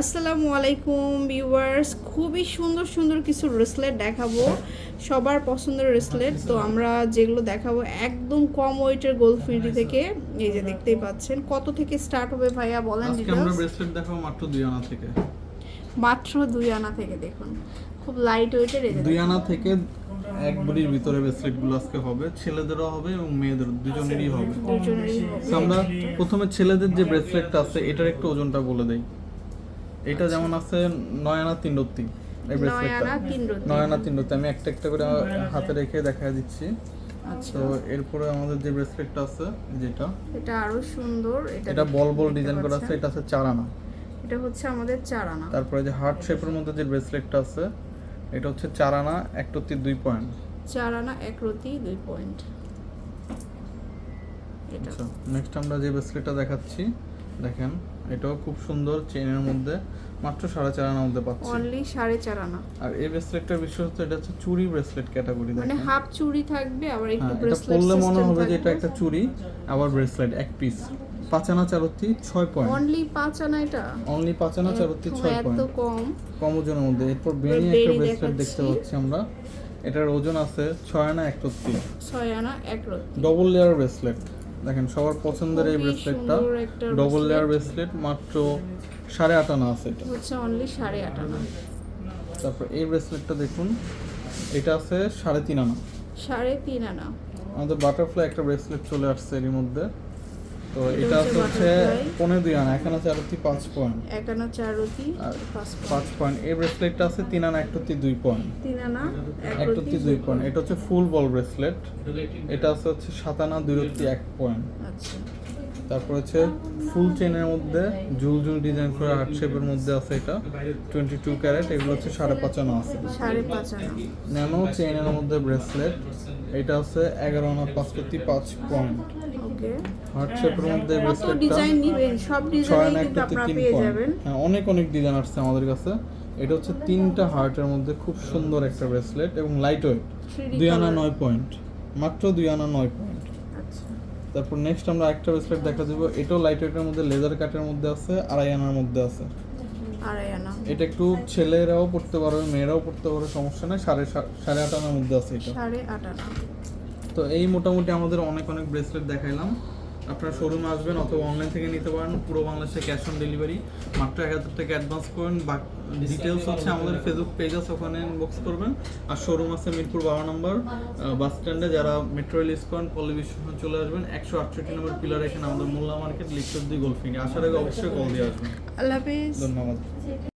আসসালামু আলাইকুম ভিউয়ার্স খুবই সুন্দর সুন্দর কিছু ব্রেসলেট দেখাবো। সবার পছন্দের ব্রেসলেট তো আমরা যেগুলো দেখাবো একদম কম ওয়েটের গোল্ড ফিনটি থেকে। এই যে দেখতেই পাচ্ছেন কত থেকে স্টার্ট হবে ভাইয়া বলেন আজকে আমরা? ব্রেসলেট দেখাবো মাত্র দুই আনা থেকে। মাত্র দুই আনা থেকে দেখুন। খুব লাইট ওয়েটের এই দুই আনা থেকে এক বুড়ির ভিতরে ব্রেসলেটগুলো আজকে হবে। ছেলেদেরও হবে এবং মেয়েদের দুজনেরই হবে। আমরা প্রথমে ছেলেদের যে ব্রেসলেটটা আছে এটার একটু ওজনটা বলে দেই। এটা যেমন আছে নয় আনা তিন রত্তি এই ব্রেসলেটটা তিন নয় আনা তিন রত্তি আমি একটা একটা করে হাতে রেখে দেখা দিচ্ছি। আচ্ছা। তো এরপরে আমাদের যে ব্রেসলেটটা আছে যেটা এটা আরও সুন্দর এটা এটা বল বল ডিজাইন করা আছে এটা আছে চার আনা এটা হচ্ছে আমাদের চার আনা তারপরে যে হার্ট শেপের মধ্যে যে ব্রেসলেটটা আছে এটা হচ্ছে চার আনা এক রত্তি দুই পয়েন্ট চার আনা এক রতি দুই পয়েন্ট আচ্ছা নেক্সট আমরা যে ব্রেসলেটটা দেখাচ্ছি দেখেন এটাও খুব সুন্দর চেনের মধ্যে। মাত্র সাড়ে চার আনার মধ্যে পাচ্ছি। অনলি সাড়ে চার আনা। আর এই ব্রেসলেটটার বিশেষত্ব এটা হচ্ছে ব্রেসলেট ক্যাটাগরি মানে হাফ চুড়ি থাকবে আবার একটু হ্যাঁ এটা ব্রেসলেট পরলে মনে হবে যে এটা একটা আবার ব্রেসলেট এক পিস পাঁচ আনা চারত্তি ছয় পয়েন্ট অনলি পাঁচ আনা এটা? অনলি পাঁচ আনা ছয় এত কম। কম ওজনের মধ্যে। এরপর বেনি একটা ব্রেসলেট দেখতে পাচ্ছি আমরা। এটার ওজন আছে ছয় আনা এক রত্তি ছয় আনা এক রতি ডবল লেয়ার ব্রেসলেট দেখেন সবার পছন্দের এই ব্রেসলেটটা ডবল লেয়ার ব্রেসলেট মাত্র সাড়ে আট আনা আছে এটা। হচ্ছে অনলি সাড়ে আট আনা। তারপর এই ব্রেসলেটটা দেখুন এটা আছে সাড়ে তিন আনা। সাড়ে তিন আনা। আমাদের বাটারফ্লাই একটা ব্রেসলেট চলে আসছে এর মধ্যে। তো এটা হচ্ছে হচ্ছে পনেরো দুই আনা এখানে আছে আরতি পাঁচ পয়েন্ট। এক আনা চার আর পাঁচ পয়েন্ট। এই ব্রেসলেটটা আছে তিন আনা একটতি দুই পয়েন্ট। তিন আনা এক রতি দুই পয়েন্ট। এটা হচ্ছে ফুল বল ব্রেসলেট এটা আছে হচ্ছে সাত আনা দুই রত্তি এক পয়েন্ট। আচ্ছা। তারপর হচ্ছে ফুল চেনের মধ্যে ঝুল ঝুল ডিজাইন করে হার্ট শেপের মধ্যে আছে এটা। টোয়েন্টি টু ক্যারেট এগুলো হচ্ছে সাড়ে পাঁচ আনা আছে। ন্যানো চেনের মধ্যে ব্রেসলেট এটা আছে এগারো আনা পাঁচ কোটি পাঁচ পয়েন্ট। ওকে হার্ট শেপের মধ্যে কত ডিজাইন নিবেন সব ছয় ডিজাইন কিন্তু আপনারা পেয়ে যাবেন। হ্যাঁ অনেক অনেক ডিজাইন আসছে আমাদের কাছে। এটা হচ্ছে তিনটা হার্টের মধ্যে খুব সুন্দর একটা ব্রেসলেট এবং লাইট ওয়েট দুই আনা নয় পয়েন্ট মাত্র দুই আনা নয় পয়েন্ট আচ্ছা। তারপর নেক্সট আমরা একটা ব্রেসলেট দেখা দেবো এটাও লাইট ওয়েটের মধ্যে লেজার কাটের মধ্যে আছে আড়াই আনার মধ্যে আছে। এটা একটু ছেলেরাও পড়তে পারবে মেয়েরাও পড়তে পারবে সমস্যা নেই। সাড়ে সাড়ে আট আনার মধ্যে আছে এটা। সাড়ে আট আনা। তো এই মোটামুটি আমাদের অনেক অনেক ব্রেসলেট দেখাইলাম। আপনারা শোরুমে আসবেন অথবা অনলাইন থেকে নিতে পারেন। পুরো বাংলাদেশে ক্যাশ অন ডেলিভারি মাত্র এক হাজার টাকা অ্যাডভান্স করেন। বা ডিটেলস হচ্ছে আমাদের ফেসবুক পেজ আছে ওখানে ইনবক্স করবেন। আর শোরুম আছে মিরপুর বারো নম্বর বাস স্ট্যান্ডে যারা মেট্রো রেল করেন পল্লী বিশ্বসন চলে আসবেন। একশো আটষট্টি নম্বর পিলার এখানে আমাদের মোল্লা মার্কেট লিখতে দি গোলফিনি আসার আগে অবশ্যই কল দিয়ে আসবেন। আল্লাহ হাফিজ। ধন্যবাদ।